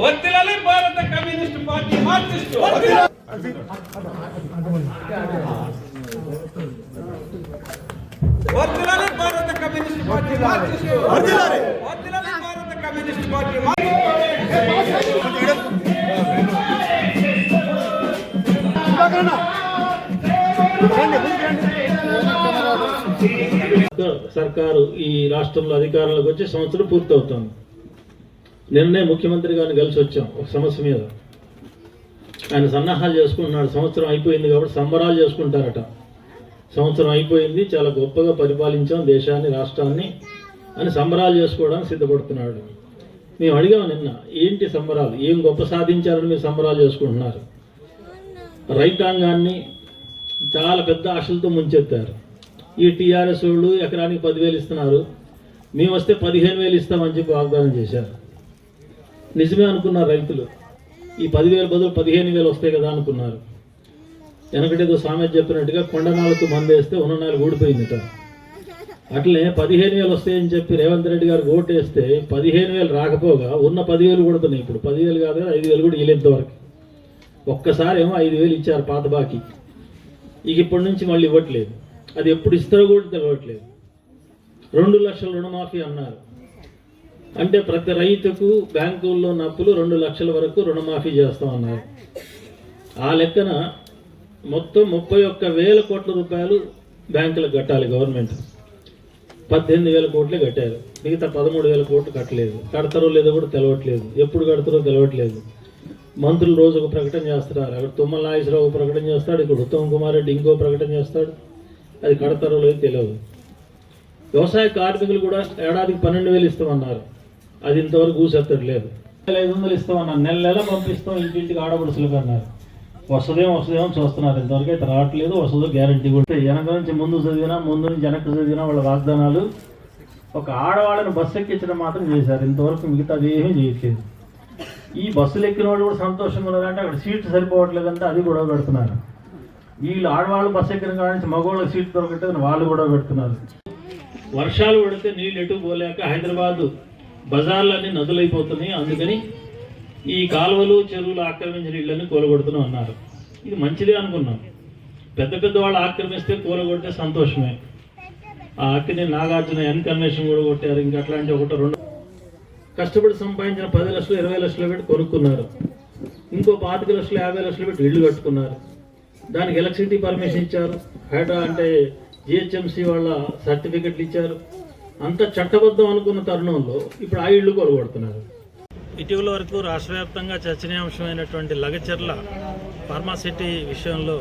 వర్తిల్లాలి భారత communist party Marxist. వర్తిల్లాలి భారత కమ్యూనిస్ట్ పార్టీ మార్క్సిస్టు. వర్తిల్లాలి భారత కమ్యూనిస్ట్ పార్టీ మార్క్సిస్టు. సర్కారు ఈ రాష్ట్రంలో అధికారంలోకి వచ్చి సంవత్సరం పూర్తవుతోంది. నిన్నే ముఖ్యమంత్రి గారిని కలిసి వచ్చాం ఒక సమస్య మీద. ఆయన సన్నాహాలు చేసుకుంటున్నాడు. సంవత్సరం అయిపోయింది కాబట్టి సంబరాలు చేసుకుంటారట. సంవత్సరం అయిపోయింది చాలా గొప్పగా పరిపాలించాం దేశాన్ని రాష్ట్రాన్ని అని సంబరాలు చేసుకోవడానికి సిద్ధపడుతున్నాడు. మేము అడిగాం నిన్న ఏంటి సంబరాలు? ఏం గొప్ప సాధించాలని మీరు సంబరాలు చేసుకుంటున్నారు? రైతాంగాన్ని చాలా పెద్ద ఆశలతో ముంచెత్తారు. ఈ టీఆర్ఎస్ వాళ్ళు ఎకరానికి పదివేలు ఇస్తున్నారు. మేము వస్తే పదిహేను వేలు ఇస్తామని చెప్పి వాగ్దానం చేశారు. నిజమే అనుకున్నారు రైతులు. ఈ పదివేల బదులు పదిహేను వేలు వస్తాయి కదా అనుకున్నారు. వెనకటేదో సామెత చెప్పినట్టుగా కొండనాలకు మందేస్తే ఉన్న నాలుగు ఊడిపోయిందిట. అట్లే పదిహేను వేలు వస్తాయని చెప్పి రేవంత్ రెడ్డి గారు ఓటు వేస్తే పదిహేను వేలు రాకపోగా ఉన్న పదివేలు కొడుతున్నాయి ఇప్పుడు. పదివేలు కాదు ఐదు వేలు కూడా ఇయ్యలేంత వరకు ఒక్కసారి ఏమో ఐదు వేలు ఇచ్చారు పాత బాకీ. ఇక ఇప్పటి నుంచి మళ్ళీ ఇవ్వట్లేదు. అది ఎప్పుడు ఇస్తారో కూడా తెలియట్లేదు రెండు లక్షల రుణమాఫీ అన్నారు. అంటే ప్రతి రైతుకు బ్యాంకుల్లో నప్పులు రెండు లక్షల వరకు రుణమాఫీ చేస్తామన్నారు. ఆ లెక్కన మొత్తం ముప్పై ఒక్క వేల కోట్ల రూపాయలు బ్యాంకులకు కట్టాలి గవర్నమెంట్. పద్దెనిమిది వేల కోట్లే కట్టారు. మిగతా పదమూడు వేల కోట్లు కట్టలేదు. కడతారో లేదో కూడా తెలవట్లేదు. ఎప్పుడు కడతారో తెలవట్లేదు. మంత్రులు రోజు ఒక ప్రకటన చేస్తున్నారు. అక్కడ తుమ్మల నాగేశ్వరరావు ప్రకటన చేస్తాడు ఇక్కడ ఉత్తమ్ కుమార్ రెడ్డి ఇంకో ప్రకటన చేస్తాడు. అది కడతారో లేదో తెలియదు వ్యవసాయ కార్మికులు కూడా ఏడాదికి పన్నెండు వేలు ఇస్తామన్నారు. అది ఇంతవరకు ఊసెత్తడు లేదు. ఐదు వందలు ఇస్తామన్నారు నెల నెల పంపిస్తాం ఇంటింటికి ఆడపడుచులకు అన్నారు. వస్తుందేమో వస్తుందేమో చూస్తున్నారు. ఇంతవరకు అయితే రావట్లేదు. వస్తుందో గ్యారంటీ కూడా. వెనక నుంచి ముందు చదివినా ముందు నుంచి వెనక్కి చదివినా వాళ్ళ వాగ్దానాలు ఒక ఆడవాళ్ళని బస్సు ఎక్కించడం మాత్రం చేశారు. ఇంతవరకు మిగతాది ఏమీ చేయట్లేదు. ఈ బస్సులు ఎక్కిన వాళ్ళు కూడా సంతోషంగా ఉన్నారంటే అక్కడ సీట్ సరిపోవట్లేదంటే అది గొడవ పెడుతున్నారు. వీళ్ళు ఆడవాళ్ళు బస్సు ఎక్కిన కాడ నుంచి మగవాళ్ళకి సీట్ దొరకట్లేదు వాళ్ళు గొడవ పెడుతున్నారు. వర్షాలు పడితే నీళ్ళు ఎటు పోలేక హైదరాబాద్ బజార్లన్నీ నదులైపోతున్నాయి. అందుకని ఈ కాలువలు చెరువులు ఆక్రమించిన ఇళ్ళని కూలగొడుతున్నాం అన్నారు. ఇది మంచిదే అనుకున్నాం. పెద్ద పెద్ద వాళ్ళు ఆక్రమిస్తే కూలగొడితే సంతోషమే. ఆ అక్కడి నాగార్జున ఎన్ కన్వెన్షన్ కూడా కొట్టారు. ఇంకా అట్లాంటి ఒకటి రెండు కష్టపడి సంపాదించిన పది లక్షలు ఇరవై లక్షలు పెట్టి కొనుక్కున్నారు. ఇంకో పాతిక లక్షలు యాభై లక్షలు పెట్టి ఇల్లు కట్టుకున్నారు. దానికి ఎలక్ట్రిసిటీ పర్మిషన్ ఇచ్చారు. హైడ్రా అంటే జిహెచ్ఎంసి వాళ్ళ సర్టిఫికెట్లు ఇచ్చారు. అంత చట్టబద్ధం అనుకున్న తరుణంలో ఇప్పుడు ఆ ఇళ్ళు కొలగొడుతున్నారు ఇటీవల వరకు రాష్ట్ర వ్యాప్తంగా చర్చనీయాంశమైనటువంటి లగచర్ల ఫార్మాసిటీ విషయంలో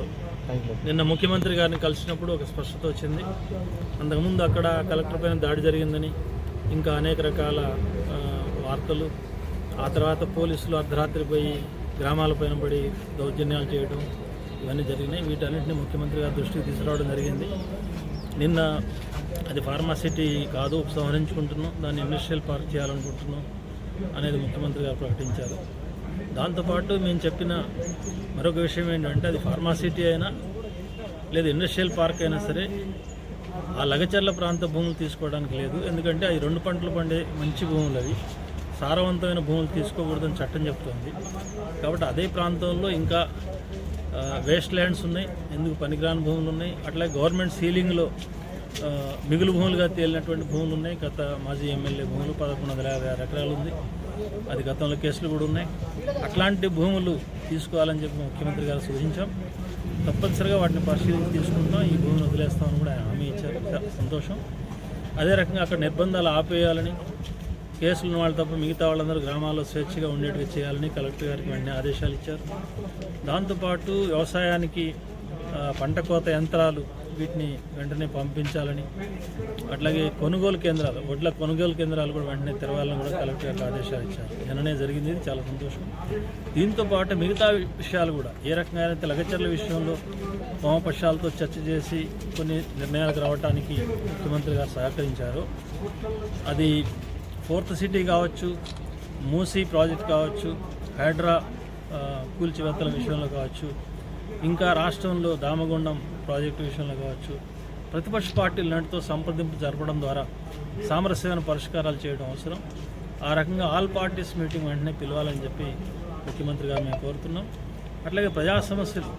నిన్న ముఖ్యమంత్రి గారిని కలిసినప్పుడు ఒక స్పష్టత వచ్చింది. అంతకుముందు అక్కడ కలెక్టర్ పైన దాడి జరిగిందని ఇంకా అనేక రకాల వార్తలు. ఆ తర్వాత పోలీసులు అర్ధరాత్రి పోయి గ్రామాల పైన పడి దౌర్జన్యాలు చేయడం ఇవన్నీ జరిగినాయి. వీటన్నింటినీ ముఖ్యమంత్రి గారి దృష్టికి తీసుకురావడం జరిగింది. నిన్న అది ఫార్మాసిటీ కాదు ఉపసంహరించుకుంటున్నాం. దాన్ని ఇండస్ట్రియల్ పార్క్ చేయాలనుకుంటున్నాం అనేది ముఖ్యమంత్రి గారు ప్రకటించారు. దాంతోపాటు మేము చెప్పిన మరొక విషయం ఏంటంటే అది ఫార్మాసిటీ అయినా లేదా ఇండస్ట్రియల్ పార్క్ అయినా సరే ఆ లగచర్ల ప్రాంత భూములు తీసుకోవడానికి లేదు. ఎందుకంటే అవి రెండు పంటలు పండే మంచి భూములు అవి. సారవంతమైన భూములు తీసుకోకూడదని చట్టం చెప్తోంది. కాబట్టి అదే ప్రాంతంలో ఇంకా వేస్ట్ ల్యాండ్స్ ఉన్నాయి. ఎందుకు పనికిరాని భూములు ఉన్నాయి. అట్లాగే గవర్నమెంట్ సీలింగ్లో మిగులు భూములుగా తేలినటువంటి భూములు ఉన్నాయి. గత మాజీ ఎమ్మెల్యే భూములు పదకొండు వందల యాభై ఆరు ఎకరాలు ఉంది. అది గతంలో కేసులు కూడా ఉన్నాయి. అట్లాంటి భూములు తీసుకోవాలని చెప్పి ముఖ్యమంత్రి గారు సూచించాం. తప్పనిసరిగా వాటిని పరిశీలించి తీసుకుంటాం ఈ భూమిని వదిలేస్తామని కూడా ఆయన హామీ ఇచ్చారు. సంతోషం. అదే రకంగా అక్కడ నిర్బంధాలు ఆపేయాలని కేసులు వాళ్ళు తప్ప మిగతా వాళ్ళందరూ గ్రామాల్లో స్వేచ్ఛగా ఉండేట్టుగా చేయాలని కలెక్టర్ గారికి వెంటనే ఆదేశాలు ఇచ్చారు. దాంతోపాటు వ్యవసాయానికి పంట కోత యంత్రాలు వీటిని వెంటనే పంపించాలని. అట్లాగే కొనుగోలు కేంద్రాలు వడ్ల కొనుగోలు కేంద్రాలు కూడా వెంటనే తెరవాలని కూడా కలెక్టర్ గారికి ఆదేశాలు ఇచ్చారు. నిన్ననే జరిగింది ఇది చాలా సంతోషం. దీంతో పాటు మిగతా విషయాలు కూడా ఏ రకంగా అయితే లగచర్ల విషయంలో వామపక్షాలతో చర్చ చేసి కొన్ని నిర్ణయాలకు రావడానికి ముఖ్యమంత్రి గారు సహకరించారు. అది ఫోర్త్ సిటీ కావచ్చు మూసీ ప్రాజెక్ట్ కావచ్చు హైడ్రా ఆ, కూల్చివేతల విషయంలో కావచ్చు ఇంకా రాష్ట్రంలో దామగుండం ప్రాజెక్టు విషయంలో కావచ్చు ప్రతిపక్ష పార్టీలు నాటితో సంప్రదింపు జరపడం ద్వారా సామరస్యమైన పరిష్కారాలు చేయడం అవసరం. ఆ రకంగా ఆల్ పార్టీస్ మీటింగ్ వెంటనే పిలవాలని చెప్పి ముఖ్యమంత్రి గారు మేము కోరుతున్నాం. అట్లాగే ప్రజా సమస్యలు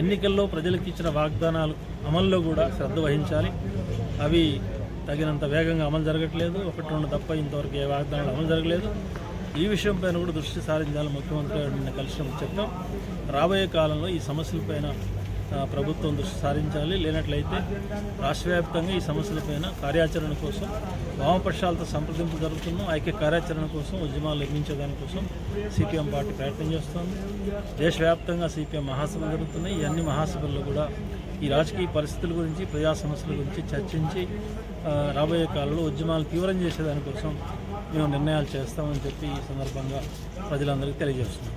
ఎన్నికల్లో ప్రజలకు ఇచ్చిన వాగ్దానాలు అమల్లో కూడా శ్రద్ధ వహించాలి. అవి తగినంత వేగంగా అమలు జరగట్లేదు. ఒకటి రెండు తప్ప ఇంతవరకు ఏ వాగ్దానాలు అమలు జరగలేదు. ఈ విషయం పైన కూడా దృష్టి సారించాలని ముఖ్యమంత్రి గారిని నిన్న కలిసినప్పుడు రాబోయే కాలంలో ఈ సమస్యలపైన ప్రభుత్వం దృష్టి సారించాలి. లేనట్లయితే రాష్ట్రవ్యాప్తంగా ఈ సమస్యలపైన కార్యాచరణ కోసం వామపక్షాలతో సంప్రదింపు జరుగుతున్నాం. ఐక్య కార్యాచరణ కోసం ఉద్యమాలు నిర్మించేదానికోసం సిపిఎం పార్టీ ప్రయత్నం చేస్తోంది. దేశవ్యాప్తంగా సిపిఎం మహాసభలు జరుగుతున్నాయి. ఈ అన్ని మహాసభల్లో కూడా ఈ రాజకీయ పరిస్థితుల గురించి ప్రజా సమస్యల గురించి చర్చించి రాబోయే కాలంలో ఉద్యమాలు తీవ్రం చేసేదానికోసం మేము నిర్ణయాలు చేస్తామని చెప్పి ఈ సందర్భంగా ప్రజలందరికీ తెలియజేస్తున్నాం.